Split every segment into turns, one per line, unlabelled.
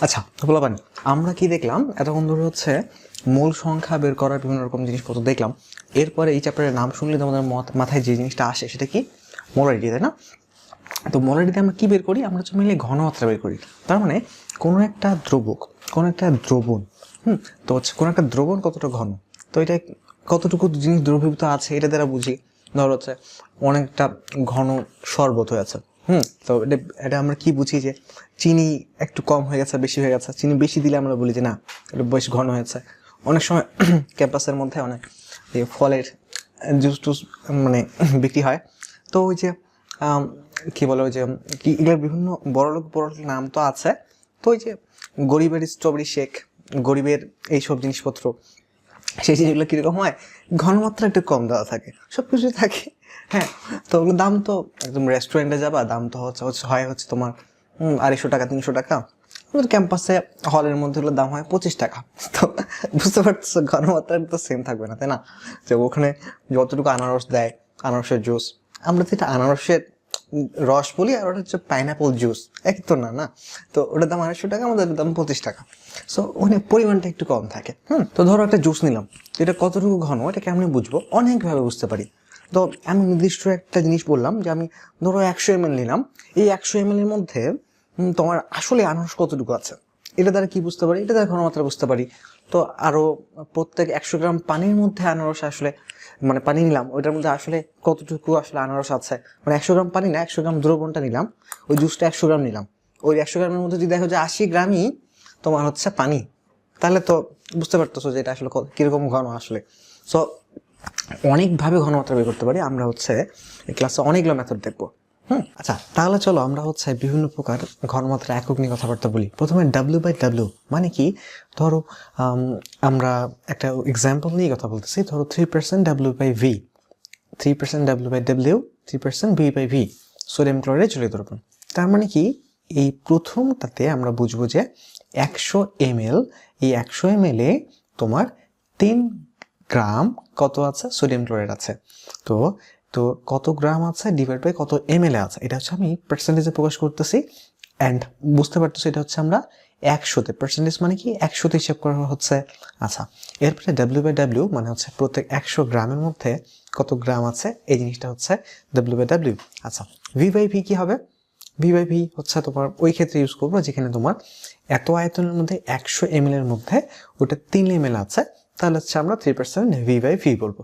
আচ্ছা বলবেন আমরা কি দেখলাম? এতক্ষণ ধরে হচ্ছে মূল সংখ্যা বের করার বিভিন্ন রকম জিনিসপত্র দেখলাম। এরপরে এই চ্যাপ্টারের নাম শুনলে তোমাদের মাথায় যে জিনিসটা আসে সেটা কি? মোলারিটি তাই না? তো মোলারিটিতে আমরা কি বের করি? আমরা হচ্ছে মিলে ঘনমাত্রা বের করি। তার মানে কোনো একটা দ্রবক, কোনো একটা দ্রবণ, হুম? তো হচ্ছে কোনো একটা দ্রবণ কতটা ঘন? তো এটা কতটুকু জিনিস দ্রবীভূত আছে এটা দ্বারা বুঝি। ধর হচ্ছে অনেকটা ঘন শরবত হয়ে আছে। হুম, তো এটা এটা আমরা কি বুঝি যে চিনি একটু কম হয়ে গেছে বেশি হয়ে গেছে? চিনি বেশি দিলে আমরা বলি যে না, এটা বেশ ঘন হয়েছে। অনেক সময় ক্যাম্পাসের মধ্যে অনেক ফলের জুস টুস মানে বিক্রি হয়। তো ওই যে কি বলে ওই যে, কি এগুলোর বিভিন্ন বড়লোক বড়লোক নাম তো আছে। তো ওই যে গরিবের স্ট্রবেরি শেক, গরিবের এইসব জিনিসপত্র, সেই জিনিসগুলো কীরকম হয়? ঘনমাত্রা একটু কম দেওয়া থাকে। সব কিছু থাকে। হ্যাঁ তো ওগুলো দাম তো একদম রেস্টুরেন্টে যাবা, দাম তো হচ্ছে হচ্ছে হয় হচ্ছে তোমার আড়াইশো টাকা, তিনশো টাকা। ক্যাম্পাসে হলের মধ্যে হলো দাম হয় পঁচিশ টাকা। তো বুঝতে পারছ ঘনমাত্রা তো সেম থাকবে না, তাই না? যে ওখানে যতটুকু আনারস দেয়, আনারসের জুস আমরা তো এটা আনারসের রস বলি, আর ওটা হচ্ছে পাইনাপল জুস এক তো না না? তো ওটার দাম আড়াইশো টাকা, আমাদের দাম পঁচিশ টাকা। সো ওখানে পরিমাণটা একটু কম থাকে, হুম? তো ধরো একটা জুস নিলাম। এটা কতটুকু ঘন, এটা কেমনি বুঝব? অনেকভাবে বুঝতে পারি। তো আমি নির্দিষ্ট একটা জিনিস বললাম যে আমি ধরো একশো এম নিলাম। এই একশো এম এর মধ্যে তোমার আসলে আনারস কতটুকু আছে? এটা দ্বারা কি বুঝতে পারি? এটা দ্বারা ঘনমাত্রা বুঝতে পারি। তো আরও প্রত্যেক একশো গ্রাম পানির মধ্যে আনারস আসলে মানে পানি নিলাম, ওইটার মধ্যে আসলে কতটুকু আসলে আনারস আছে? মানে একশো গ্রাম পানি না, একশো গ্রাম দ্রবণটা নিলাম, ওই জুসটা একশো গ্রাম নিলাম। ওই একশো গ্রামের মধ্যে যদি দেখো যে আশি গ্রামই তোমার হচ্ছে পানি, তাহলে তো বুঝতে পারতেছো যে এটা আসলে কীরকম ঘন আসলে। সো অনেকভাবে ঘনমাত্রা বের করতে পারি, আমরা হচ্ছে এই ক্লাসে অনেকগুলো মেথড দেখব। হুম আচ্ছা তাহলে চলো আমরা হচ্ছে বিভিন্ন প্রকার ঘনমাত্রা একক নিয়ে কথাবার্তা বলি। প্রথমে ডাব্লিউ বাই ডাব্লিউ মানে কি? ধরো আমরা একটা এক্সাম্পল নিয়ে কথা বলতেছি, ধরো three percent W by V three percent W by W three percent V by V sodium chloride চলে দ্রবণ। তার মানে কি? এই প্রথমটাতে আমরা বুঝব যে একশো এম এই একশো এম এ তোমার তিন গ্রাম কত আছে? সোডিয়াম ক্লোরাইড আছে। তো তো কত গ্রাম আছে ডিভাইড বাই কত এম আছে? এটা হচ্ছে আমি পার্সেন্টেজে প্রকাশ করতেছি অ্যান্ড বুঝতে পারতেছি এটা হচ্ছে আমরা একশোতে। পার্সেন্টেজ মানে কি? একশোতে হিসাব করা হচ্ছে। আচ্ছা এরপরে ডাব্লিউ বাই ডাব্লিউ মানে হচ্ছে প্রত্যেক একশো গ্রামের মধ্যে কত গ্রাম আছে? এই জিনিসটা হচ্ছে ডাব্লিউ বাই ডাব্লিউ আচ্ছা ভি বাই ভি কি হবে? ভি বাই ভি হচ্ছে তোমার ওই ক্ষেত্রে ইউজ করব যেখানে তোমার এত আয়তনের মধ্যে একশো এম এর মধ্যে ওটা তিন এম আছে। তাহলে হচ্ছে আমরা three percent V by V বলব।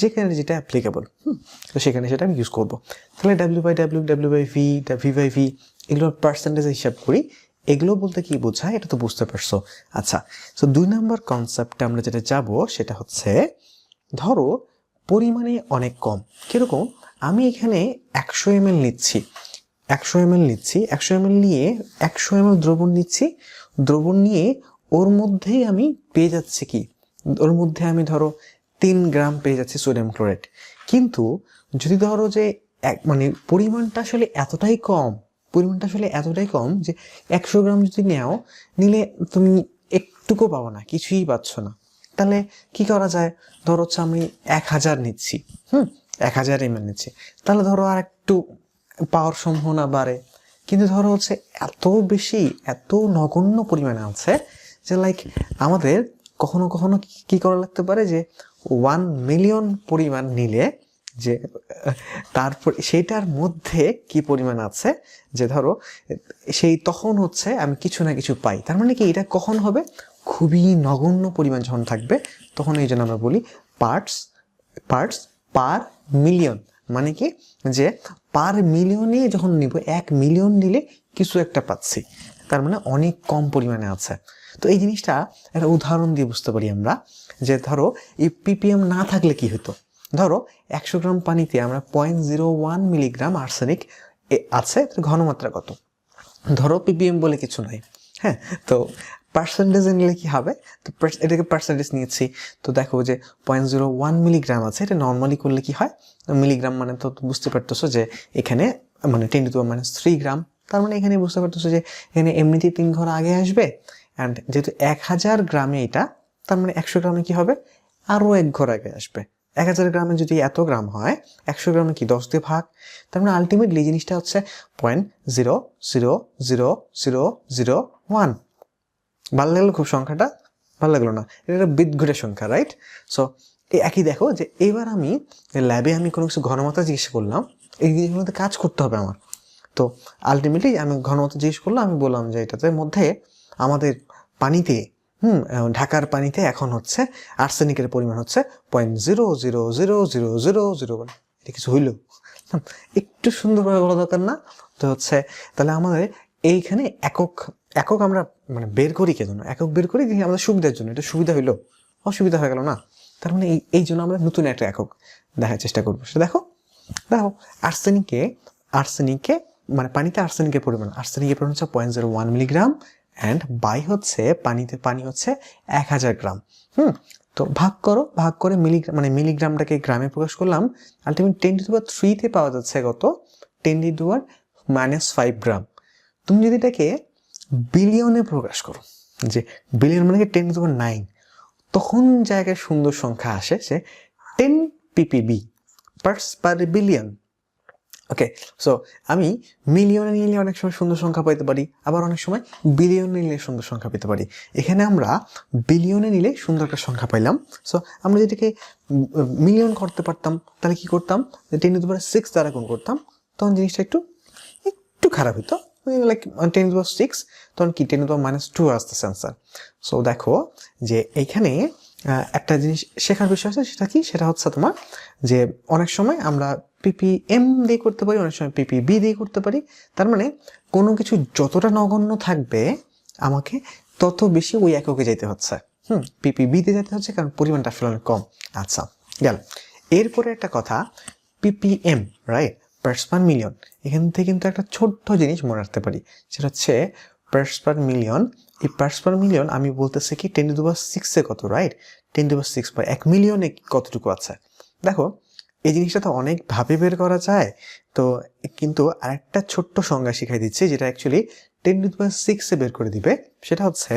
যেখানে যেটা অ্যাপ্লিকেবল তো সেখানে সেটা আমি ইউজ করব। তাহলে W by W W by V V by V এগুলোর পার্সেন্টেজ হিসাব করি। এগুলো বলতে কি বোঝায়? এটা তো বুঝতে পারছ। আচ্ছা তো দুই নম্বর কনসেপ্টে আমরা যেটা যাব, সেটা হচ্ছে, ধরো পরিমাণে অনেক কম। কীরকম? আমি এখানে একশো এম নিচ্ছি। একশো এম নিচ্ছি। একশো এম নিয়ে একশো এম দ্রবণ নিচ্ছি। দ্রবণ নিয়ে ওর মধ্যেই আমি পেয়ে যাচ্ছি কি? ওর মধ্যে আমি ধরো তিন গ্রাম পেয়ে যাচ্ছি সোডিয়াম ক্লোরাইড। কিন্তু যদি ধরো যে এক মানে পরিমাণটা আসলে এতটাই কম, পরিমাণটা আসলে এতটাই কম যে একশো গ্রাম যদি নেও, নিলে তুমি একটুকু পাবো না, কিছুই পাচ্ছ না। তাহলে কি করা যায়? ধরো হচ্ছে আমি এক হাজার নিচ্ছি, হুম, এক হাজার এম নিচ্ছি। তাহলে ধরো আর একটু পাওয়ার সম্ভাবনা বাড়ে। কিন্তু ধরো হচ্ছে এত বেশি, এত নগণ্য পরিমাণে আছে যে লাইক আমাদের কখনো কখনো কি- করা লাগতে পারে যে ওয়ান মিলিয়ন পরিমাণ নিলে যে, তারপর সেটার মধ্যে কি পরিমাণ আছে? যে ধরো, সেই তখন হচ্ছে আমি কিছু না কিছু পাই। তার মানে কি, এটা কখন হবে? খুবই নগণ্য পরিমাণ যখন থাকবে, তখন এই জন্য আমরা বলি পার্টস পার্টস পার মিলিয়ন মানে কি, যে পার মিলিয়নে যখন নিব, এক মিলিয়ন নিলে কিছু একটা পাচ্ছি। তার মানে অনেক কম পরিমাণে আছে। তো এই জিনিসটা একটা উদাহরণ দিয়ে বুঝতে পারি আমরা যে ধরো এই পিপিএম না থাকলে কি হতো? ধরো একশো গ্রাম পানিতে আমরা point zero one milligram arsenic আছে ঘনমাত্রা কত? ধরো পিপিএম বলে কিছু নাই হ্যাঁ? তো পার্সেন্টেজে নিলে কি হবে? তো এটাকে পার্সেন্টেজ নিয়েছি। তো দেখো যে পয়েন্ট জিরো ওয়ান মিলিগ্রাম আছে, এটা নর্মালি করলে কি হয়? মিলিগ্রাম মানে তো বুঝতে পারতেছো যে এখানে মানে টেন টু মানে থ্রি গ্রাম তার মানে এখানে বুঝতে পারতেছো যে এখানে এমনিতেই তিন ঘর আগে আসবে অ্যান্ড যেহেতু এক হাজার গ্রামে এটা, তার মানে একশো গ্রামে কি হবে? আরও এক ঘর আগে আসবে। এক হাজার গ্রামে যদি এত গ্রাম হয়, একশো গ্রামে কি দশ দিয়ে ভাগ? তার মানে আলটিমেটলি জিনিসটা হচ্ছে point zero zero zero zero zero one ভালো লাগল খুব সংখ্যাটা? ভালো লাগল না। এটা একটা বিদঘুটের সংখ্যা রাইট সো একই দেখো যে এবার আমি ল্যাবে আমি কোনো কিছু ঘনমাত্রা জিজ্ঞেস করলাম, এই জিনিসগুলোতে কাজ করতে হবে আমার। তো আলটিমেটলি আমি ঘনমাত্রা জিজ্ঞেস করলাম, আমি বললাম যে এটাতে মধ্যে আমাদের পানিতে, হুম ঢাকার পানিতে এখন হচ্ছে আর্সেনিকের পরিমাণ হচ্ছে point zero zero zero zero zero zero এটা কিছু হইল। একটু সুন্দরভাবে বলা দরকার না, তো হচ্ছে তাহলে আমাদের এইখানে একক একক আমরা মানে বের করি কে জন্য একক বের করি আমাদের সুবিধার জন্য? এটা সুবিধা হইল? অসুবিধা হয়ে গেল না? তার মানে এই এই জন্য আমরা নতুন একটা একক দেখার চেষ্টা করব। সেটা দেখো দেখো, আর্সেনিকে আর্সেনিকে মানে পানিতে আর্সেনিকের পরিমাণ আর্সেনিকের পরিমাণ হচ্ছে point zero one milligram and by হচ্ছে, পানিতে পানি হচ্ছে এক হাজার গ্রাম। হুম, তো ভাগ করো, ভাগ করে মিলিগ্রাম মানে মিলিগ্রামটাকে গ্রামে প্রকাশ করলাম আলটিমেট টেন টু পাওয়ার থ্রিতে পাওয়া যাচ্ছে কত? Ten to power minus five gram তুমি যদি এটাকে বিলিয়নে প্রকাশ করো, যে বিলিয়ন মানে টেন টু পাওয়ার নাইন তখন জায়গায় সুন্দর সংখ্যা আসে, সে ten PPB parts per billion okay so আমি মিলিয়নে নিলে অনেক সময় সুন্দর সংখ্যা পেতে পারি আবার অনেক সময় বিলিয়নে নিলে সুন্দর সংখ্যা পেতে পারি। এখানে আমরা বিলিয়নে নিলে সুন্দর একটা সংখ্যা পাইলাম। সো আমরা যেটাকে মিলিয়ন করতে পারতাম তাহলে কি করতাম? টেন টু সিক্স দ্বারা গুণ করতাম। তখন জিনিসটা একটু একটু খারাপ হতো লাইক টেন টু সিক্স তখন কি টেন টু মাইনাস টু আসতেছে আনসার সো দেখো যে এইখানে আহ, একটা জিনিস শেখার বিষয় আছে, সেটা কি? সেটা হচ্ছে তোমার যে অনেক সময় আমরা পিপিএম দিয়ে করতে পারি, অনেক সময় পিপিবি দিয়ে করতে পারি। তার মানে কোনো কিছু যতটা নগণ্য থাকবে আমাকে, তত বেশি ওই এককে যেতে হচ্ছে। হুম পিপিবিতে যেতে হচ্ছে কারণ পরিমাণটা অনেক কম। আচ্ছা গেল। এরপরে একটা কথা PPM right parts per million এখান থেকে কিন্তু একটা ছোট্ট জিনিস মনে রাখতে পারি। সেটা হচ্ছে পার্স পার মিলিয়ন এই পার্স পার মিলিয়ন আমি বলতেছি কি টেন টু সিক্সে কত right ten to six per এক মিলিয়নে কতটুকু আছে? দেখো, এই জিনিসটা তো অনেকভাবে বের করা যায়। তো কিন্তু আরেকটা ছোট্ট সংজ্ঞা শিখাই দিচ্ছি, যেটা অ্যাকচুয়ালি টেন টু পাওয়ার সিক্সে বের করে দিবে। সেটা হচ্ছে,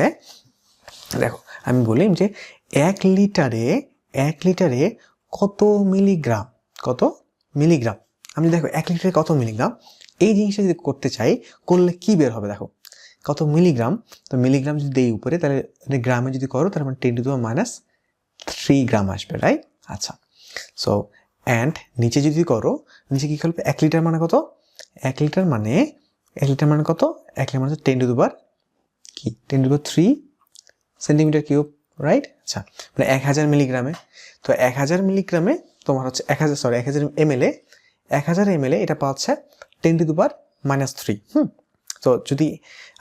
দেখো, আমি বলি যে এক লিটারে এক লিটারে কত মিলিগ্রাম কত মিলিগ্রাম আমি দেখো, এক লিটারে কত মিলিগ্রাম এই জিনিসটা যদি করতে চাই, করলে কি বের হবে? দেখো কত মিলিগ্রাম? তো মিলিগ্রাম যদি দেই উপরে, তাহলে গ্রামে যদি করো তাহলে মানে ten to minus three gram আসবে রাইট আচ্ছা। সো অ্যান্ড নিচে যদি করো, নিচে কী করবে? এক লিটার মানে কত? এক লিটার মানে এক লিটার মানে কত? এক লিটার মানে টেন টু দুবার কি? Ten to three centimetre cube right আচ্ছা। মানে এক হাজার মিলিগ্রামে। তো এক হাজার মিলিগ্রামে তোমার হচ্ছে এক হাজার সরি এক হাজার এম এল এক হাজার এম এটা পাচ্ছে টেন টু দুবার মাইনাস থ্রি হুম? তো যদি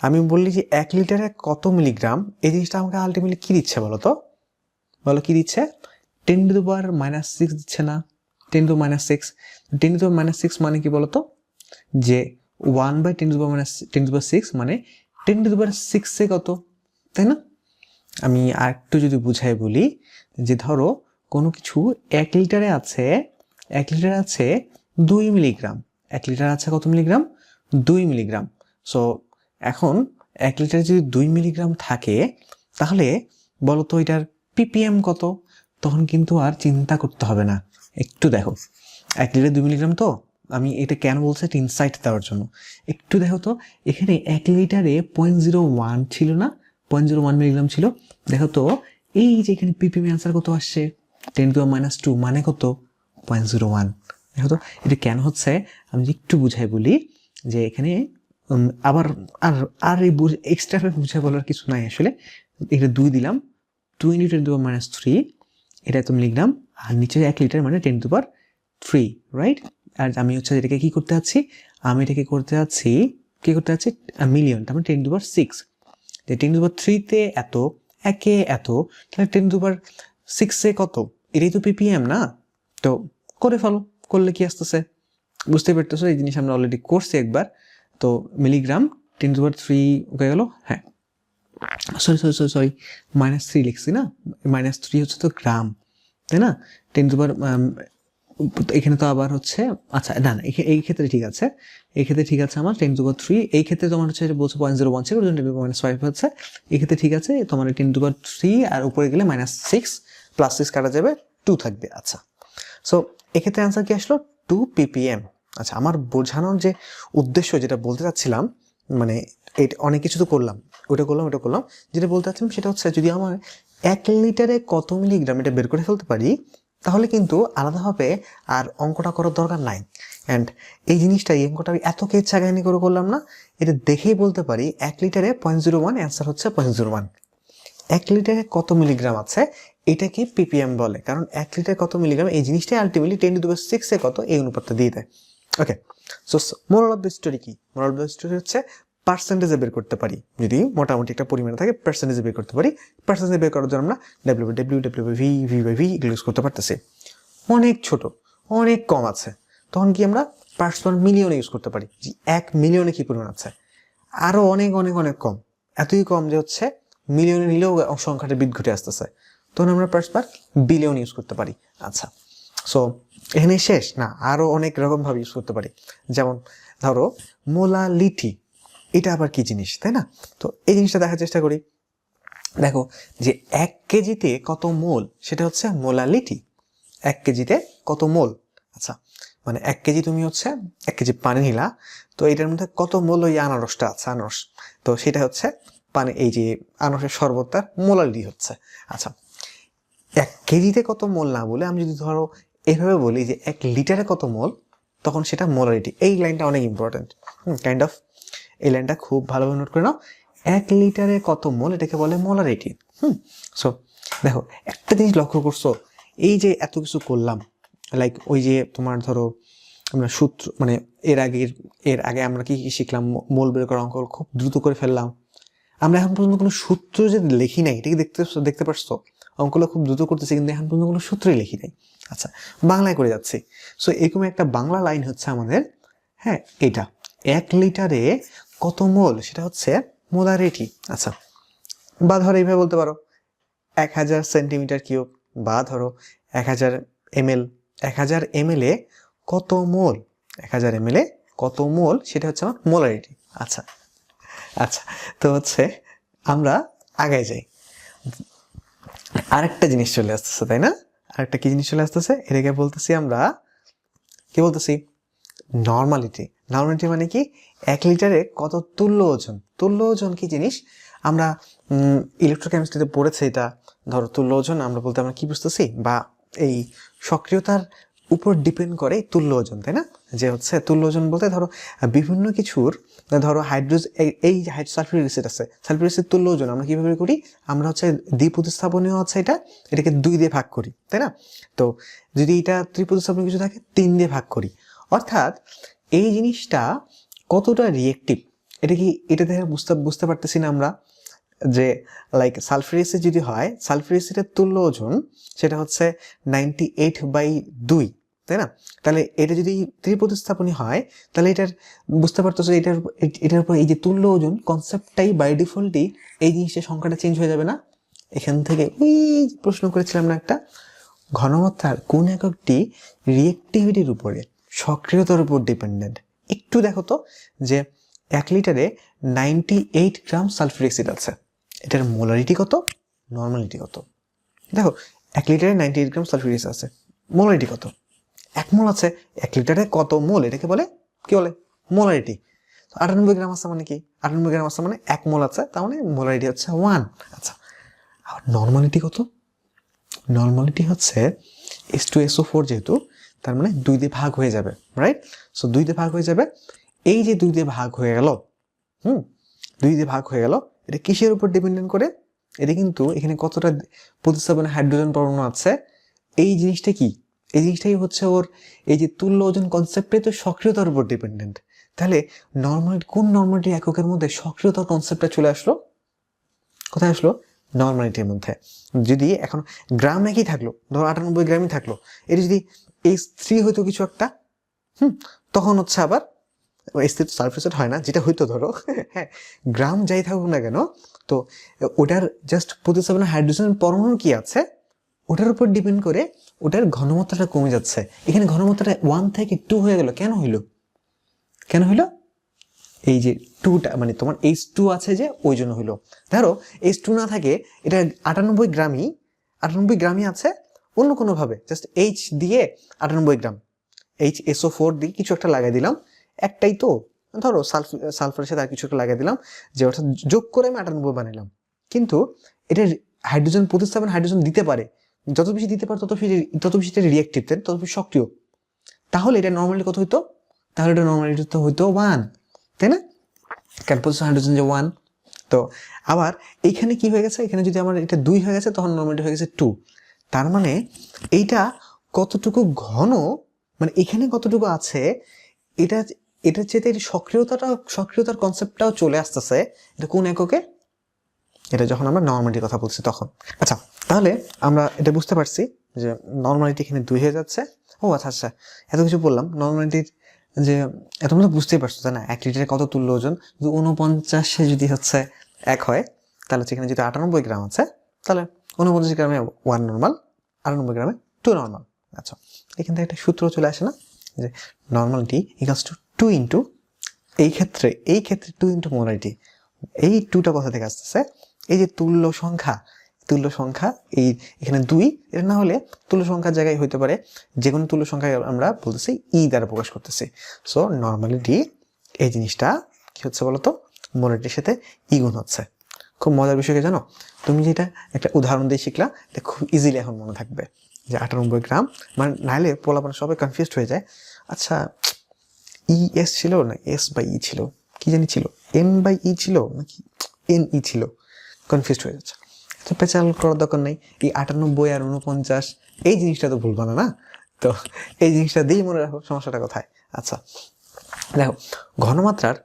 আমি বললি যে এক লিটারে কত মিলিগ্রাম এই জিনিসটা আমাকে আলটিমেটলি কী দিচ্ছে বলো তো বলো কী দিচ্ছে? টেন টু দুবার মাইনাস সিক্স দিচ্ছে না। Ten to minus six ten to minus six মানে কি বলতো? যে one by ten to minus ten to six মানে টেন টু দুবার সিক্সে কত? তাই না? আমি আরেকটু যদি বুঝাই বলি যে ধরো কোনো কিছু এক লিটারে আছে, এক লিটারে আছে দুই মিলিগ্রাম এক লিটার আছে কত মিলিগ্রাম দুই মিলিগ্রাম সো এখন এক লিটারে যদি দুই মিলিগ্রাম থাকে, তাহলে বলো তো এটার পিপিএম কত? তখন কিন্তু আর চিন্তা করতে হবে না। একটু দেখো। এক লিটারে দুই মিলিগ্রাম তো? আমি এটা কেন বলছি? একটা ইনসাইট দেওয়ার জন্য। একটু দেখো তো, এখানে এক লিটারে পয়েন্ট জিরো ওয়ান ছিল না? পয়েন্ট জিরো ওয়ান মিলিগ্রাম ছিল। দেখো তো, এই যে এখানে পিপিএম অ্যান্সার কত আসছে? টেন টু মাইনাস টু মানে কত? পয়েন্ট জিরো ওয়ান দেখো তো, এটা কেন হচ্ছে? আমি একটু বুঝাই বলি যে এখানে আবার আর আর এই বুঝে এক্সট্রা বুঝে বলার কিছু নাই আসলে। এটা দুই দিলাম। Two into ten to minus three এটা তুমি লিখলাম। আর নিচে এক লিটার মানে টেন পার থ্রি রাইট আর আমি হচ্ছে এটাকে কি করতে যাচ্ছি আমি এটাকে করতে যাচ্ছি কি করতে যাচ্ছি মিলিয়ন তার মানে টেন পার সিক্স যে টেন পার থ্রিতে এত, একে এত, তাহলে টেন পার সিক্সে কত? এটাই তো পিপিএম না? তো করে ফেলো, করলে কি আসতেছে? বুঝতে পারতেছো, এই জিনিস আমরা অলরেডি করছি একবার। তো milligram ten to three okay গেল? হ্যাঁ। Sorry sorry sorry sorry minus three লিখছি না? মাইনাস থ্রি হচ্ছে তো গ্রাম তাই না? টেন টু এখানে তো আবার হচ্ছে আচ্ছা না না এই ক্ষেত্রে ঠিক আছে। এই ক্ষেত্রে ঠিক আছে আমার টেন টু থ্রি এই ক্ষেত্রে তোমার হচ্ছে বলছে point zero one ten to minus five হচ্ছে। এই ক্ষেত্রে ঠিক আছে, তোমার টেন টু থ্রি আর উপরে গেলে মাইনাস সিক্স প্লাস সিক্স কাটা যাবে টু থাকবে আচ্ছা। সো এক্ষেত্রে অ্যান্সার কি আসলো? টু পিপিএম আচ্ছা আমার বোঝানোর যে উদ্দেশ্য যেটা বলতে চাচ্ছিলাম মানে এটা, অনেক কিছু তো করলাম, ওটা করলাম ওটা করলাম, যেটা বলতে চাচ্ছিলাম সেটা হচ্ছে যদি আমার এক লিটারে কত মিলিগ্রাম এটা বের করে ফেলতে পারি, তাহলে কিন্তু আলাদাভাবে আর অঙ্কটা করার দরকার নাই। অ্যান্ড এই জিনিসটা, এই অঙ্কটা আমি এত কেচ্ছা কাহিনী করে করলাম না, এটা দেখেই বলতে পারি এক লিটারে পয়েন্ট জিরো ওয়ান, অ্যান্সার হচ্ছে পয়েন্ট জিরো ওয়ান। এক লিটারে কত মিলিগ্রাম আছে, এটাকে পিপিএম বলে, কারণ এক লিটারে কত মিলিগ্রাম, এই জিনিসটাই আলটিমেটলি টেন টু সিক্সে কত, এই অনুপাতটা দিয়ে দেয়। Okay so moral of the story কি? মোরাল অফ দ্য স্টোরি হচ্ছে পার্সেন্টেজে বের করতে পারি। যদি মোটামুটি একটা পরিমাণে থাকে পার্সেন্টেজে বের করতে পারি। পার্সেন্টেজে বের করার জন্য আমরা W W W V V by V এগুলো ইউজ করতে পারতেছি। অনেক ছোট, অনেক কম আছে। তখন কি আমরা পার্টস ওয়ান মিলিয়নে ইউজ করতে পারি। যে এক মিলিয়নে কি পরিমাণ আছে? আরও অনেক অনেক অনেক কম। এতই কম যে হচ্ছে মিলিয়নে নিলেও সংখ্যাটা বৃদ্ধি ঘটে আসতেছে। তখন আমরা পার্টস পার বিলিয়ন ইউজ করতে পারি। আচ্ছা সো এখানে শেষ। না আরও অনেক রকমভাবে ইউজ করতে পারি। যেমন, ধরো মোলা মোলালিটি এটা আবার কি জিনিস, তাই না? তো এই জিনিসটা দেখার চেষ্টা করি। দেখো, যে এক কেজিতে কত মোল, সেটা হচ্ছে মোলালিটি এক কেজিতে কত মোল? আচ্ছা মানে এক কেজি তুমি হচ্ছে, এক কেজি পানি নিলা। তো এটার মধ্যে কত মোল ওই আনারসটা আছে, আনারস? তো সেটা হচ্ছে পানি, এই যে আনারসের শরবতটার মোলালিটি হচ্ছে। আচ্ছা এক কেজিতে কত মোল না বলে আমি যদি ধরো এইভাবে বলি যে এক লিটারে কত মোল, তখন সেটা মোলারিটি। এই লাইনটা অনেক ইম্পর্ট্যান্ট হুম কাইন্ড অফ এই লাইনটা খুব ভালোভাবে নোট করে নাও। এক লিটারে কত মোল, এটাকে বলে মোলারিটি। হুম সো দেখো, একটা জিনিস লক্ষ্য করছ, এই যে এত কিছু করলাম লাইক ওই যে তোমার ধরো, আমরা সূত্র মানে এর আগের, এর আগে আমরা কি কি শিখলাম মোল বের করা অঙ্ক খুব দ্রুত করে ফেললাম। আমরা এখন পর্যন্ত কোনো সূত্র যে লিখি নাই এটাকে দেখতে দেখতে পারছ? অঙ্কগুলো খুব দ্রুত করতেছি, কিন্তু এখন পর্যন্ত কোনো সূত্রই লিখি নাই। আচ্ছা বাংলায় করে যাচ্ছি। সো এরকম একটা বাংলা লাইন হচ্ছে আমাদের হ্যাঁ এটা। এক লিটারে কত মোল? সেটা হচ্ছে মোলারিটি। আচ্ছা বা ধরো এইভাবে বলতে পারো। এক হাজার সেন্টিমিটার কিউব, বা ধরো এক হাজার এমএল। এক হাজার এমএলে কত মোল? এক হাজার এমএলে কত মোল? সেটা হচ্ছে আমার মোলারিটি। আচ্ছা আচ্ছা তো হচ্ছে আমরা আগায় যাই। আরেকটা জিনিস চলে আসতেছে, তাই না? আরেকটা কি জিনিস চলে আসতেছে? এটাকে বলতেছি আমরা, কি বলতেছি? নর্মালিটি নর্মালিটি মানে কি? এক লিটারে কত তুল্য ওজন? তুল্য ওজন কি জিনিস? আমরা ইলেকট্রোকেমিস্ট্রিতে পড়েছে এটা। ধরো তুল্য ওজন, আমরা বলতে আমরা কি বুঝতেছি? বা এই সক্রিয়তার উপর ডিপেন্ড করে তুল্য ওজন, তাই না? যে হচ্ছে তুল্য ওজন বলতে ধরো বিভিন্ন কিছুর ধরো হাইড্রোজ এই সালফিউরিক অ্যাসিড আছে। সালফিউরিক অ্যাসিড তুল্য ওজন আমরা কীভাবে করি? আমরা হচ্ছে দ্বিপ্রতিস্থাপনীয় হচ্ছে এটা, এটাকে দুই দিয়ে ভাগ করি, তাই না? তো যদি এটা ত্রিপ্রতিস্থাপনীয় কিছু থাকে, তিন দিয়ে ভাগ করি। অর্থাৎ এই জিনিসটা কতটা রিয়েক্টিভ এটা কি, এটা দেখে বুঝতে বুঝতে পারতেছি না আমরা যে লাইক সালফারিসে যদি হয় সালফারিসের তুল্য ওজন সেটা হচ্ছে নাইনটি এইট বাই দুই। তাই না? তাহলে এটা যদি ত্রিপ্রতিস্থাপনী হয়, তাহলে এটার বুঝতে পারতো যে এটার এটার উপর এই যে তুল্য ওজন কনসেপ্টটাই বাই ডিফল্টই এই জিনিসের সংখ্যাটা চেঞ্জ হয়ে যাবে না? এখান থেকে ওই প্রশ্ন করেছিলাম না একটা, ঘনমাত্রার কোন এককটি রিয়েক্টিভিটির উপরে সক্রিয়তার উপর ডিপেন্ডেন্ট একটু দেখো তো যে এক লিটারে ninety eight gram sulphuric acid আছে। এটার মোলারিটি কত? নর্মালিটি কত? দেখো, এক লিটারে নাইনটি এইট গ্রাম সালফিউরিক আছে। মোলারিটি কত? এক মোল আছে, এক লিটারে কত মোল? এটাকে বলে, কি বলে? মোলারিটি। আটানব্বই গ্রাম আছে মানে কি? আটানব্বই গ্রাম আছে মানে এক মোল আছে, তার মানে মোলারিটি হচ্ছে ওয়ান আচ্ছা আর নর্মালিটি কত? নর্মালিটি হচ্ছে S two S O four যেহেতু, তার মানে দুই দিয়ে ভাগ হয়ে যাবে রাইট সো দুই দিয়ে ভাগ হয়ে যাবে। এই যে দুই দিয়ে ভাগ হয়ে গেল, হুম? দুই দিয়ে ভাগ হয়ে গেল, এটা কিসের উপর ডিপেন্ডেন্ট করে? এটা কিন্তু এখানে কতটা প্রতিস্থাপনে হাইড্রোজেন পরমাণু আছে? এই জিনিসটা কি? এই জিনিসটাই হচ্ছে ওর এই যে তুল্য ওজন কনসেপ্টে তো সক্রিয়তার উপর ডিপেন্ডেন্ট তাহলে নর্মাল কোন নর্মালিটি এককের মধ্যে সক্রিয়তার কনসেপ্টটা চলে আসলো? কোথায় আসলো? নর্মালিটির মধ্যে। যদি এখন গ্রাম একই থাকল, ধরো আটানব্বই গ্রামই থাকল, এটা যদি এই স্ত্রী হইতো কিছু একটা, হুম, তখন হচ্ছে আবার স্থির সালফেসেট হয় না, যেটা হইতো ধরো হ্যাঁ গ্রাম যাই থাকুক না কেন, তো ওটার জাস্ট প্রতিস্থাপনা হাইড্রোজেন পরমাণু কি আছে? ওটার উপর ডিপেন্ড করে ওটার ঘনমাত্রাটা কমে যাচ্ছে। এখানে ঘনমাত্রাটা ওয়ান থেকে টু হয়ে গেল। কেন হইল? কেন হইল? এই যে টুটা মানে তোমার এইচ টু আছে যে, ওই জন্য হইল। ধরো এইচ টু না থাকে, এটা আটানব্বই গ্রামই আটানব্বই গ্রামই আছে অন্য কোনোভাবে। জাস্ট এইচ দিয়ে আটানব্বই গ্রাম। এইচ এসও ফোর দিয়ে কিছু একটা লাগাই দিলাম। একটাই তো। ধরো সালফ সালফারের সাথে আর কিছু একটা লাগিয়ে দিলাম, যে অর্থাৎ যোগ করে আমি আটানব্বই বানালাম কিন্তু এটা হাইড্রোজেন প্রতিস্থাপন হাইড্রোজেন দিতে পারে। যত বেশি দিতে পারে, তত বেশি তত বেশি এটা রিয়েক্টিভ তাই না? তত বেশি সক্রিয়। তাহলে এটা নর্মালি কত হইতো? তাহলে এটা নর্মালি তো হইতো ওয়ান তাই না? কারণ হাইড্রোজেন যে ওয়ান তো আবার এইখানে কি হয়ে গেছে? এখানে যদি আমার এটা দুই হয়ে গেছে, তখন নর্মালি হয়ে গেছে টু তার মানে এইটা কতটুকু ঘন মানে এখানে কতটুকু আছে, এটা এটার চেয়ে এর সক্রিয়তাটা, সক্রিয়তার কনসেপ্টটাও চলে আসতেছে। এটা কোন এককে? এটা যখন আমরা নর্মালিটির কথা বলছি তখন। আচ্ছা তাহলে আমরা এটা বুঝতে পারছি যে নর্মালিটি এখানে দুই হয়ে যাচ্ছে। ও আচ্ছা আচ্ছা এত কিছু বললাম নর্মালিটির যে এত তোমরা বুঝতেই পারছ, তাই না? এক লিটারে কত তুল্য ওজন? যদি উনপঞ্চাশে যদি হচ্ছে এক হয়, তাহলে সেখানে যদি আটানব্বই গ্রাম আছে, তাহলে উনপঞ্চাশ গ্রামে ওয়ান নর্মাল আটানব্বই গ্রামে টু নর্মাল আচ্ছা এখান থেকে একটা সূত্র চলে আসে না? যে normality equals two two into এই ক্ষেত্রে এই ক্ষেত্রে টু ইন্টু মোলারিটি এই টুটা কথা থেকে আসতেছে? এই যে তুল্য সংখ্যা তুল্য সংখ্যা এই এখানে দুই, এটা না হলে তুল্য সংখ্যার জায়গায় হইতে পারে যে কোনো তুল্য সংখ্যা আমরা বলতেছি ই দ্বারা প্রকাশ করতেছি। সো নর্মালিটি এই জিনিসটা কি হচ্ছে বলতো? মোলারিটির সাথে ই গুণ হচ্ছে। খুব মজার বিষয়কে জানো? তুমি যেটা একটা উদাহরণ দিয়ে শিখলা, এটা খুব ইজিলি এখন মনে থাকবে। যে আটানব্বই গ্রাম মানে নাইলে পোলাপানা সবাই কনফিউজড হয়ে যায়। আচ্ছা ই এস ছিল না এস বাই ই ছিল? কি জানি ছিল? এম বাই ই ছিল নাকি এন ই ছিল? কনফিউজড হয়ে যাচ্ছে। তো পেঁচাল করার দরকার নেই। এই আটানব্বই আর উনপঞ্চাশ, এই জিনিসটা তো ভুলবা না? না তো এই জিনিসটা দিয়েই মনে রাখো সমস্যাটা কোথায়। আচ্ছা দেখো, ঘনমাত্রার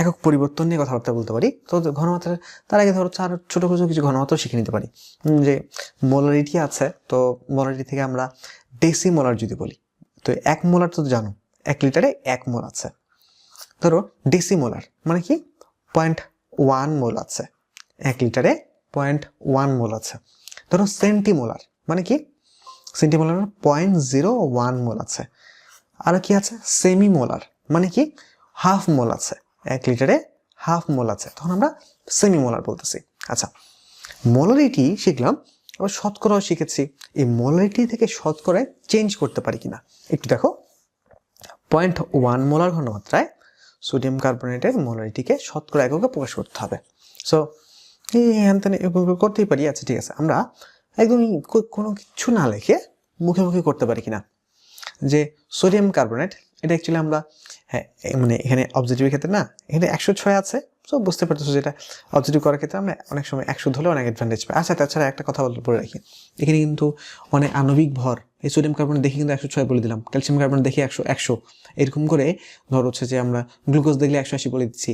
একক পরিবর্তন নিয়ে কথাবার্তা বলতে পারি। তো ঘনমাত্রার, তার আগে ধরো চার, ছোটো ছোটো কিছু ঘনমাত্রা শিখে নিতে পারি। যে মোলারিটি আছে, তো মোলারিটি থেকে আমরা ডেসি মোলার যদি বলি, তো এক মোলার তো জানো, এক লিটারে এক মোল আছে। ধরো ডেসি মোলার মানে কি? পয়েন্ট ওয়ান মোল আছে, এক লিটারে পয়েন্ট ওয়ান মোল আছে। ধরো সেন্টিমোলার মানে কি? Centimolar point zero one mole আছে। আর কি আছে? সেমি মোলার মানে কি? হাফ মোল আছে। এক লিটারে হাফ মোল আছে। তখন আমরা সেমি মোলার বলতেছি। আচ্ছা মোলারিটি শিখলাম আবার শতকরাও শিখেছি। এই মোলারিটি থেকে শতকরায় চেঞ্জ করতে পারি কিনা? একটু দেখো। পয়েন্ট ওয়ান মোলার ঘনমাত্রায় সোডিয়াম কার্বনেটের মোলারিটিকে শতকরা এককে প্রকাশ করতে হবে। সো এই হ্যান তেন এগুলো করতেই পারি। আচ্ছা ঠিক আছে। আমরা একদমই কোনো কিছু না লেখে মুখে মুখে করতে পারি কিনা? যে সোডিয়াম কার্বোনেট, এটা অ্যাকচুয়ালি আমরা হ্যাঁ মানে এখানে অবজেক্টিভের ক্ষেত্রে না, এখানে একশো ছয় আছে, তো বুঝতে পারতেছো যেটা অবজেক্টিভ করার ক্ষেত্রে আমরা অনেক সময় একশো ধরলে অনেক অ্যাডভান্টেজ পাই। আচ্ছা তাছাড়া একটা কথা বলে রাখি। এখানে কিন্তু অনেক আণবিক ভর, এই সোডিয়াম কার্বন দেখি কিন্তু একশো ছয় বলে দিলাম ক্যালসিয়াম কার্বন দেখি একশো একশো। এরকম করে ধর হচ্ছে যে আমরা গ্লুকোজ দেখলে একশো আশি বলে দিচ্ছি,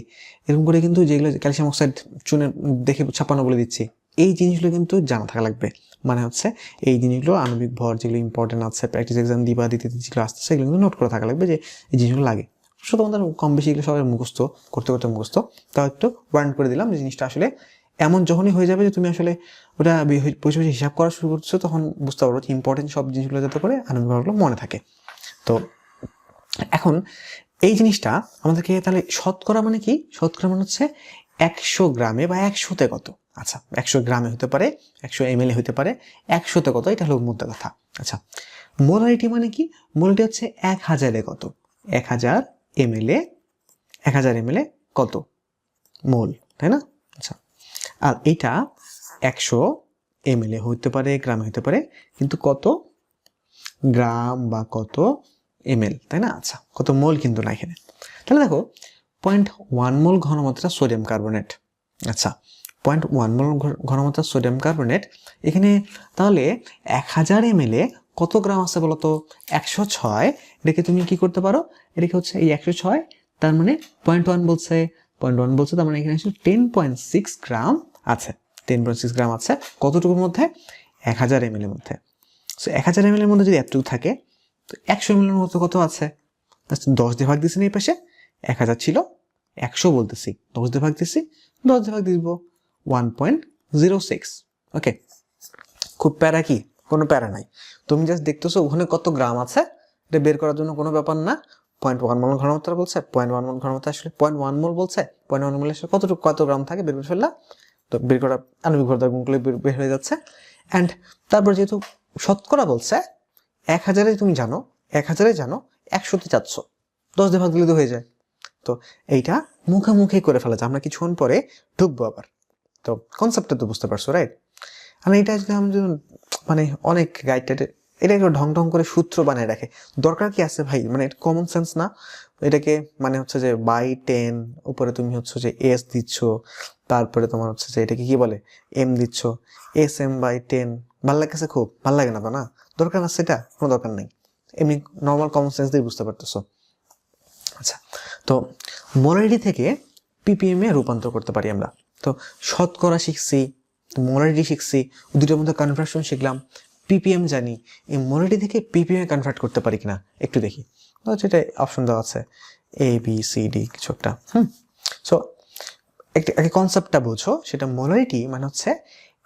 এরকম করে কিন্তু যেগুলো ক্যালসিয়াম অক্সাইড চুনে দেখে ছাপ্পান্ন বলে দিচ্ছি, এই জিনিসগুলো কিন্তু জানা থাকা লাগবে। মানে হচ্ছে এই জিনিসগুলো আণবিক ভর যেগুলো ইম্পর্টেন্ট আছে প্র্যাকটিস এক্সাম দিবা, দিতে যেগুলো আসতেছে সেগুলো কিন্তু নোট করা থাকা লাগবে যে এই জিনিসগুলো লাগে। শুধু আমাদের কম বেশি এগুলো সবাই মুখস্থ, করতে করতে মুখস্থ। তাও একটু ওয়ার্ন করে দিলাম যে জিনিসটা আসলে এমন যখনই হয়ে যাবে যে তুমি আসলে ওটা বসে বসে হিসাব করা শুরু করছ, তখন বুঝতে পারব যে ইম্পর্টেন্ট সব জিনিসগুলো যাতে করে ভরগুলো মনে থাকে। তো এখন এই জিনিসটা আমাদেরকে তাহলে শতকরা মানে কি? শতকরা মানে হচ্ছে একশো গ্রামে বা একশোতে কত? আচ্ছা একশো গ্রামে হতে পারে, একশো এম এল এ হতে পারে, একশোতে কত? এটা হলো মধ্যে কথা। আচ্ছা মোলারিটি মানে কি? মোলারিটি হচ্ছে এক হাজারে কত? এক হাজার এম এল এক হাজার এম এল কত? মোল, তাই না? আচ্ছা। আর এটা একশো এম এল হতে পারে, গ্রামে হতে পারে, কিন্তু কত? গ্রাম বা কত এম তাই না? আচ্ছা কত মোল কিন্তু না এখানে। তাহলে দেখো পয়েন্ট ওয়ান মোল ঘনমাত্রা সোডিয়াম কার্বনেট আচ্ছা পয়েন্ট ওয়ান মোল ঘনমাত্রা সোডিয়াম কার্বনেট এখানে তাহলে এক হাজার এম কত গ্রাম আছে বলতো? একশো ছয়। এটাকে তুমি কি করতে পারো? এটাকে হচ্ছে এই একশো ছয়, তার মানে পয়েন্ট ওয়ান বলছে। পয়েন্ট ওয়ান বলছে, তার মানে এখানে আসলে টেন পয়েন্ট সিক্স গ্রাম আছে। টেন পয়েন্ট সিক্স গ্রাম আছে কতটুকুর মধ্যে? এক হাজার এম এর মধ্যে। সো এক হাজার এম এর মধ্যে যদি এতটুকু থাকে, তো একশো এম এর মতো কত আছে? দশ দিয়ে ভাগ দিচ্ছি না এই পাশে, এক হাজার ছিল, একশো বলতেছি। দশ দিয়ে ভাগ দিচ্ছি দশ দিয়ে ভাগ দিব one point zero six okay খুব প্যারা কি? কোনো প্যারা নাই। তুমি জাস্ট দেখতেছো ওখানে কত গ্রাম আছে, এটা বের করার জন্য কোনো ব্যাপার না। পয়েন্ট ওয়ান মোল ঘনমাত্রা বলছে পয়েন্ট ওয়ান মোল ঘনমাত্রা আসলে পয়েন্ট ওয়ান মোল বলছে পয়েন্ট ওয়ান মোল আসলে কতটুকু কত গ্রাম থাকে বের করে ফেললা। তো বের করা আণবিক ভরদার গুণগুলো বের হয়ে যাচ্ছে। অ্যান্ড তারপর যেহেতু শতকরা বলছে, এক হাজারে তুমি জানো, এক হাজারে জানো, একশোতে চারশো। দশ দিয়ে ভাগ দিলে তো হয়ে যায়। তো এইটা মুখে মুখে করে ফেলা যায়। আমরা কিছুক্ষণ পরে ঢুকবো আবার। তো কনসেপ্টটা তো বুঝতে পারছ রাইট আর এটা যদি আমি মানে অনেক গাইড এটা একটু ঢং ঢং করে সূত্র বানিয়ে রাখে। দরকার কি আছে ভাই? মানে কমন সেন্স না? এটাকে মানে হচ্ছে যে বাই টেন উপরে তুমি হচ্ছে যে এস দিচ্ছ, তারপরে তোমার হচ্ছে যে এটাকে কি বলে? এম দিচ্ছ। এস এম বাই টেন ভালো লাগছে খুব? ভালো লাগে না তো না? দরকার না সেটা কোনো দরকার নেই। এমনি নর্মাল কমন সেন্স দিয়ে বুঝতে পারতেছো। আচ্ছা তো মোলারিটি থেকে পিপিএম এ রূপান্তর করতে পারি আমরা। তো শতকরা শিখছি মোলারিটি শিখছি। দুটোর মধ্যে কনভার্সন শিখলাম। পিপিএম জানি। এই মোলারিটি থেকে পিপিএম এ কনভার্ট করতে পারি কিনা? একটু দেখি। যেটা অপশন দেওয়া আছে। এ বি সি ডি কিছু একটা। হুম। সো একটা একটা কনসেপ্টটা বুঝো। সেটা মোলারিটি মানে হচ্ছে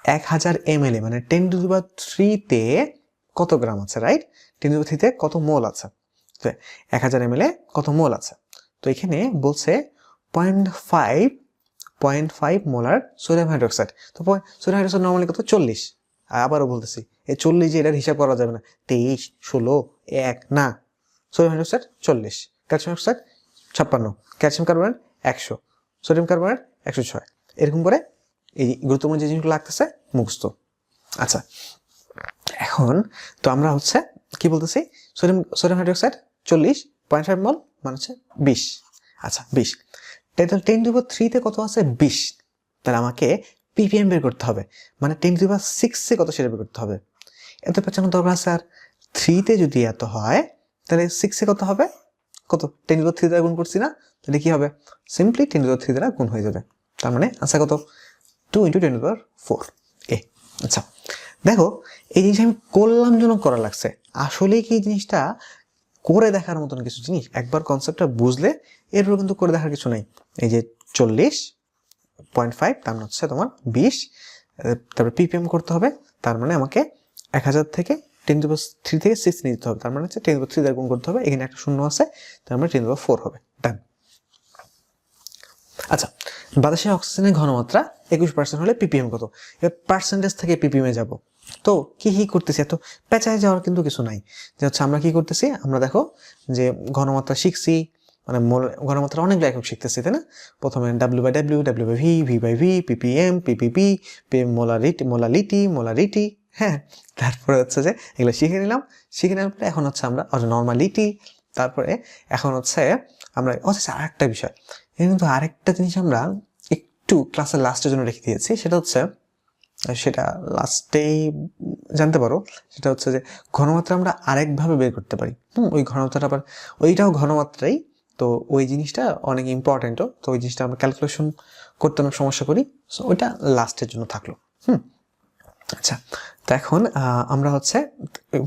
এক হাজার এম এল মানে টেন টু দি থ্রিতে কত গ্রাম আছে রাইট টেন টু থ্রিতে কত মোল আছে? তো এক হাজার এম কত মোল আছে? তো এখানে বলছে point five point five molar sodium hydroxide. তো সোডিয়াম হাইড্রোক্সাইড নর্মালি কত? চল্লিশ। আবারও বলতেছি, এই চল্লিশ যে এটার হিসাব করা যাবে না। তেইশ, ষোলো, এক, না। সোডিয়াম হাইড্রোক্সাইড চল্লিশ, ক্যালসিয়াম হাইড্রোক্সাইড ছাপ্পান্ন, ক্যালসিয়াম কার্বনেট একশো, সোডিয়াম কার্বনেট একশো ছয়। এরকম করে এই গুরুত্বপূর্ণ যে জিনিসগুলো লাগতেছে, মুখস্থ। আচ্ছা এখন তো আমরা হচ্ছে কি বলতেছি? সোডিয়াম সোডিয়াম হাইড্রোক্সাইড চল্লিশ, পয়েন্ট ফাইভ মল মানে হচ্ছে বিশ। আচ্ছা বিশ। তাহলে টেন টু থ্রিতে কত আছে? বিশ। তাহলে আমাকে পিপিএম বের করতে হবে। মানে টেন টু সিক্সে কত সেটা বের করতে হবে? এত পেছানোর দরকার আছে আর থ্রিতে যদি এত হয়, তাহলে সিক্সে কত হবে? কত? টেন টু থ্রি দ্বারা গুণ করছি না? তাহলে কী হবে? সিম্পলি টেন টু থ্রি দ্বারা গুণ হয়ে যাবে। তার মানে আনসার কত? Two into ten to four এ আচ্ছা। দেখো, এই জিনিসটা আমি করলাম জন্য করা লাগছে। আসলেই কি জিনিসটা করে দেখার মতন কিছু জিনিস, একবার কনসেপ্টটা বুঝলে এরপর কিন্তু করে দেখার কিছু নাই। এই যে চল্লিশ পয়েন্ট ফাইভ তার মানে হচ্ছে তোমার বিশ তারপরে পিপিএম করতে হবে, তার মানে আমাকে এক হাজার থেকে টেন টু থ্রি থেকে সিক্স নিয়ে হবে, তার মানে হচ্ছে টেন টু থ্রি দ্বারা গুণ করতে হবে, এখানে একটা শূন্য আছে, তার মানে টেন টু ফোর হবে ডান আচ্ছা বাতাসে অক্সিজেনের ঘনমাত্রা একুশ পার্সেন্ট হলে পিপিএম কত? এবার পার্সেন্টেজ থেকে পিপিএমে যাব। তো কি কি করতেছি? এত পেঁচায় যাওয়ার কিন্তু কিছু নাই। যে হচ্ছে আমরা কি করতেছি? আমরা দেখো যে ঘনমাত্রা শিখছি মানে মোল- ঘনমাত্রা অনেক একক শিখতেছি, তাই না? প্রথমে W by W W by V V by V PPM PPP P molarity molality molarity হ্যাঁ? তারপরে হচ্ছে যে এগুলো শিখে নিলাম। শিখে নেওয়ার পরে এখন হচ্ছে আমরা নর্মালিটি তারপরে এখন হচ্ছে আমরা অথচ আরেকটা বিষয়। কিন্তু আরেকটা জিনিস আমরা একটু ক্লাসের লাস্টের জন্য রেখে দিয়েছি, সেটা হচ্ছে সেটা লাস্টেই জানতে পারো, সেটা হচ্ছে যে ঘনমাত্রা আমরা আরেকভাবে বের করতে পারি। হুম, ওই ঘনমাত্রাটা আবার ওইটাও ঘনমাত্রাই। তো ওই জিনিসটা অনেক ইম্পর্টেন্টও তো ওই জিনিসটা আমরা ক্যালকুলেশন করতে অনেক সমস্যা করি। সো ওইটা লাস্টের জন্য থাকল। হুম আচ্ছা তো এখন আমরা হচ্ছে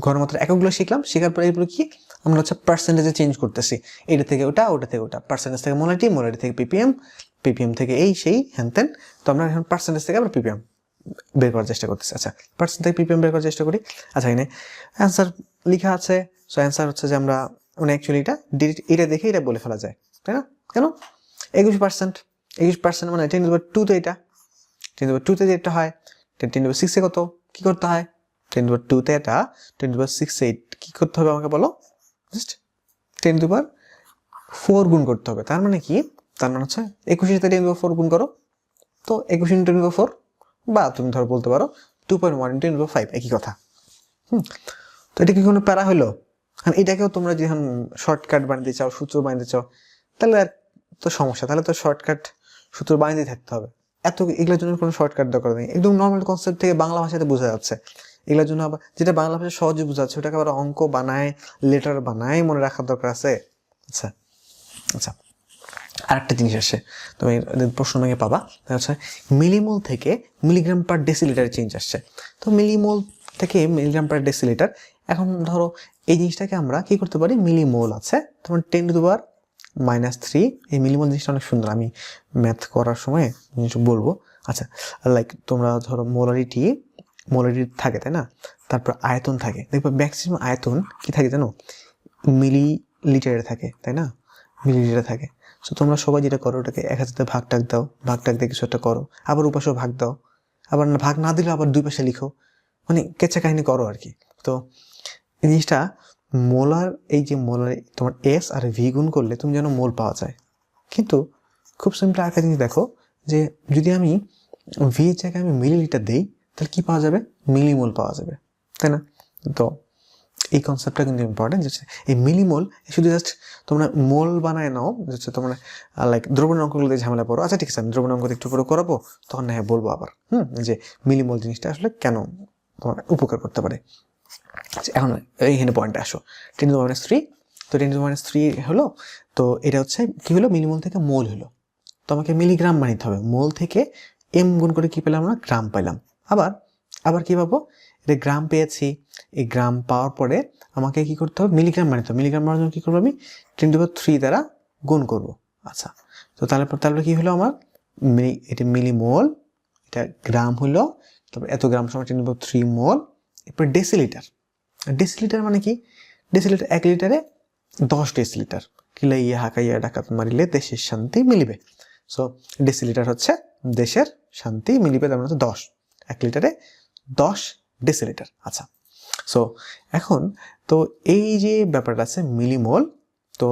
ঘনমাত্রা এককগুলো শিখলাম। শেখার পরে এরপরে কি? আমরা হচ্ছে পার্সেন্টেজে চেঞ্জ করতেছি। এটা থেকে ওটা ওটা থেকে ওটা। পার্সেন্টেজ থেকে মোলারিটি মোলারিটি থেকে পিপিএম পিপিএম থেকে এই, সেই হ্যান ত্যান তো আমরা এখন পার্সেন্টেজ থেকে আমরা পিপিএম বের করার চেষ্টা করতেছি। আচ্ছা পার্সেন্ট থেকে পিপিএম বের করার চেষ্টা করি। আচ্ছা এখানে অ্যান্সার লেখা আছে। সো অ্যান্সার হচ্ছে যে আমরা মানে অ্যাকচুয়ালি এটা এটা দেখে এটা বলে ফেলা যায়। তাই না? কেন? একুশ পার্সেন্ট একুশ পার্সেন্ট মানে টেন টু টুতে এটা। টেন টু টুতে যেটা হয় টেন টেন টু সিক্সে কত? কী করতে হয়? টেন টু টুতে এটা টেন টু সিক্সে কী করতে হবে আমাকে বলো? জাস্ট টেন টু ফোর গুণ করতে হবে। তার মানে কি? তার মানে হচ্ছে একুশের সাথে টেন টু ফোর গুণ করো, তো একুশ ইন্টু টেন টু ফোর বা তুমি ধরো বলতে পারো two point one into ten five একই কথা। হুম। তো এটা কি কোনো প্যারা হলো কারণ এটাকেও তোমরা যখন শর্টকাট বানাতে চাও, সূত্র বানাতে চাও, তাহলে আর তো সমস্যা। তাহলে তো শর্টকাট সূত্র বানাতে থাকতে হবে। এত এগুলোর জন্য কোনো শর্টকাট দরকার নেই। একদম নর্মাল কনসেপ্ট থেকে বাংলা ভাষাতে বোঝা যাচ্ছে। এগুলোর জন্য আবার যেটা বাংলা ভাষা সহজে বোঝা যাচ্ছে, ওটাকে আবার অঙ্ক বানায় লেটার বানায় মনে রাখার দরকার আছে। আচ্ছা। আচ্ছা। আরেকটা জিনিস আসে। তুমি প্রশ্ন ভেঙে পাবা হচ্ছে মিলিমোল থেকে মিলিগ্রাম পার ডেসিলিটার চেঞ্জ আসছে। তো মিলিমোল থেকে মিলিগ্রাম পার ডেসিলিটার এখন ধরো এই জিনিসটাকে আমরা কি করতে পারি? মিলিমোল আছে। তোমার টেন টু দুবার মাইনাস থ্রি এই মিলিমোল জিনিসটা অনেক সুন্দর। আমি ম্যাথ করার সময় জিনিস বলব। আচ্ছা লাইক তোমরা ধরো মোলারিটি মোলারিটি থাকে, তাই না? তারপর আয়তন থাকে। দেখবে ম্যাক্সিমাম আয়তন কি থাকে জানো? মিলি লিটারে থাকে, তাই না? মিলি লিটারে থাকে। সো তোমরা সবাই যেটা করো, ওটাকে এক হাজার ভাগ টাক দাও। ভাগ টাক দিয়ে কিছু একটা করো। আবার উপাসেও ভাগ দাও। আবার ভাগ না দিলে আবার দুই পাশে লিখো। মানে কেঁচা কাহিনী করো আর কি। তো, এই জিনিসটা মোলার, এই যে মোলার, তোমার এস আর ভি গুণ করলে তুমি যেন মোল পাওয়া যায়। কিন্তু খুব সিম্পল একটা জিনিস দেখো, যে যদি আমি ভি এর জায়গায় আমি মিলিলিটার দিই, তাহলে কি পাওয়া যাবে? মিলিমোল পাওয়া যাবে। তাই না? তো এই কনসেপ্টটা কিন্তু ইম্পর্টেন্ট হচ্ছে এই মিলিমোল শুধু জাস্ট তোমরা মোল বানায় নাও হচ্ছে তোমরা লাইক দ্রবণ অঙ্কগুলো দিয়ে ঝামেলা পড়ো। আচ্ছা ঠিক আছে, আমি দ্রবণ অঙ্ক একটু পরে করাবো, তখন হয়, বলব আবার। হুম যে মিলিমোল জিনিসটা আসলে কেন তোমার উপকার করতে পারে? আচ্ছা এখন এইখানে পয়েন্টে আসো। টেন টু মাইনাস থ্রি তো টেন টু মাইনাস থ্রি হলো, তো এটা হচ্ছে কী হলো? মিলিমোল থেকে মোল হলো। তো আমাকে মিলিগ্রাম বানাইতে হবে। মোল থেকে এম গুণ করে কী পেলাম আমরা? গ্রাম পাইলাম। আবার আবার কী পাবো? এটা গ্রাম পেয়েছি, এই গ্রাম পাওয়ার পরে আমাকে কি করতে হবে? মিলিগ্রাম বানাতে হবে। মিলিগ্রাম বানানোর জন্য কী করব আমি? টেন টু থ্রি দ্বারা গুণ করব। আচ্ছা তো তাহলে তারপরে কি হলো আমার? মিলি, এটা মিলিমোল এটা গ্রাম হলো, তারপর এত গ্রাম সময় টেন টু থ্রি মোল এরপর ডেসিলিটার ডেসিলিটার মানে কি? ডেসিলিটার এক লিটারে দশ ডেসিলিটার কিলা ইয়ে হাঁকা ইয়া ডাকাত মারিলে দেশের শান্তি মিলিবে। সো ডেসিলিটার হচ্ছে দেশের শান্তি মিলিবে, তার মানে হচ্ছে দশ। এক লিটারে দশ ডেসিলিটার আচ্ছা সো এখন তো এই যে ব্যাপারটা আছে মিলিমোল তো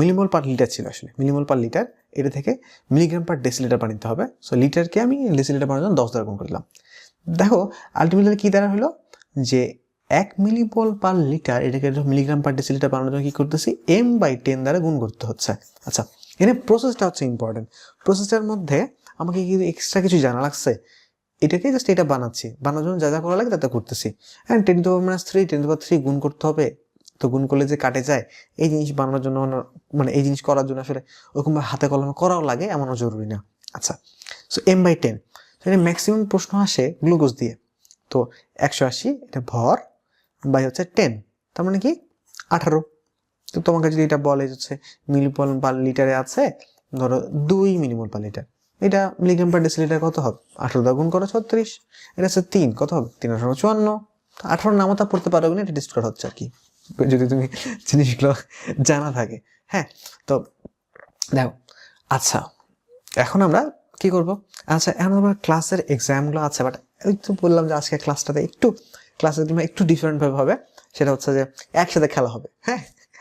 মিলিমোল পার লিটার ছিল আসলে। মিলিমোল পার লিটার এটা থেকে মিলিগ্রাম পার ডেসিলিটার বানাতে হবে। সো লিটারকে আমি ডেসিলিটার বানানোর জন্য দশ দ্বারা গুণ করলাম। দেখো আলটিমেটলি কী দ্বারা হলো? যে এক মিলিমোল পার লিটার এটাকে মিলিগ্রাম পার ডেসিলিটার বানানোর জন্য কী করতেছি? এম বাই টেন দ্বারা গুণ করতে হচ্ছে। আচ্ছা এখানে প্রসেসটা হচ্ছে ইম্পর্টেন্ট প্রসেসটার মধ্যে আমাকে কি এক্সট্রা কিছু জানা লাগছে? এটাকে জাস্ট এটা বানাচ্ছি। বানানোর জন্য যা যা করা লাগে তাতে করতেছি। হ্যাঁ ten to minus three ten to three গুণ করতে হবে। তো গুণ করলে যে কাটে যায়, এই জিনিস বানানোর জন্য মানে এই জিনিস করার জন্য আসলে ওরকমভাবে হাতে কলমে করাও লাগে, এমনও জরুরি না। আচ্ছা সো এম বাই টেন এখানে ম্যাক্সিমাম প্রশ্ন আসে গ্লুকোজ দিয়ে। তো একশো আশি, এটা ভর বাই হচ্ছে টেন তার মানে কি? আঠারো। তো তোমাকে যদি এটা বলে হচ্ছে মিলিমল পার লিটারে আছে, ধরো দুই মিলিমল পার লিটার এটা মিলিগ্রাম পার ডেসিলিটার কত হবে? আঠারো দা গুণ করো ছত্রিশ। এটা হচ্ছে তিন, কত হবে? তিন আঠারো চুয়ান্ন। আঠারো নামতা পড়তে পারো না এটা ডিসকাউন্ট হচ্ছে আর কি। যদি তুমি জিনিসগুলো জানা থাকে। হ্যাঁ তো দেখো আচ্ছা এখন আমরা কি করব? আচ্ছা এখন আমার ক্লাসের এক্সামগুলো আছে বাট ওই তো বললাম যে আজকে ক্লাসটাতে একটু ক্লাসের জন্য একটু ডিফারেন্টভাবে হবে। সেটা হচ্ছে যে একসাথে খেলা হবে। হ্যাঁ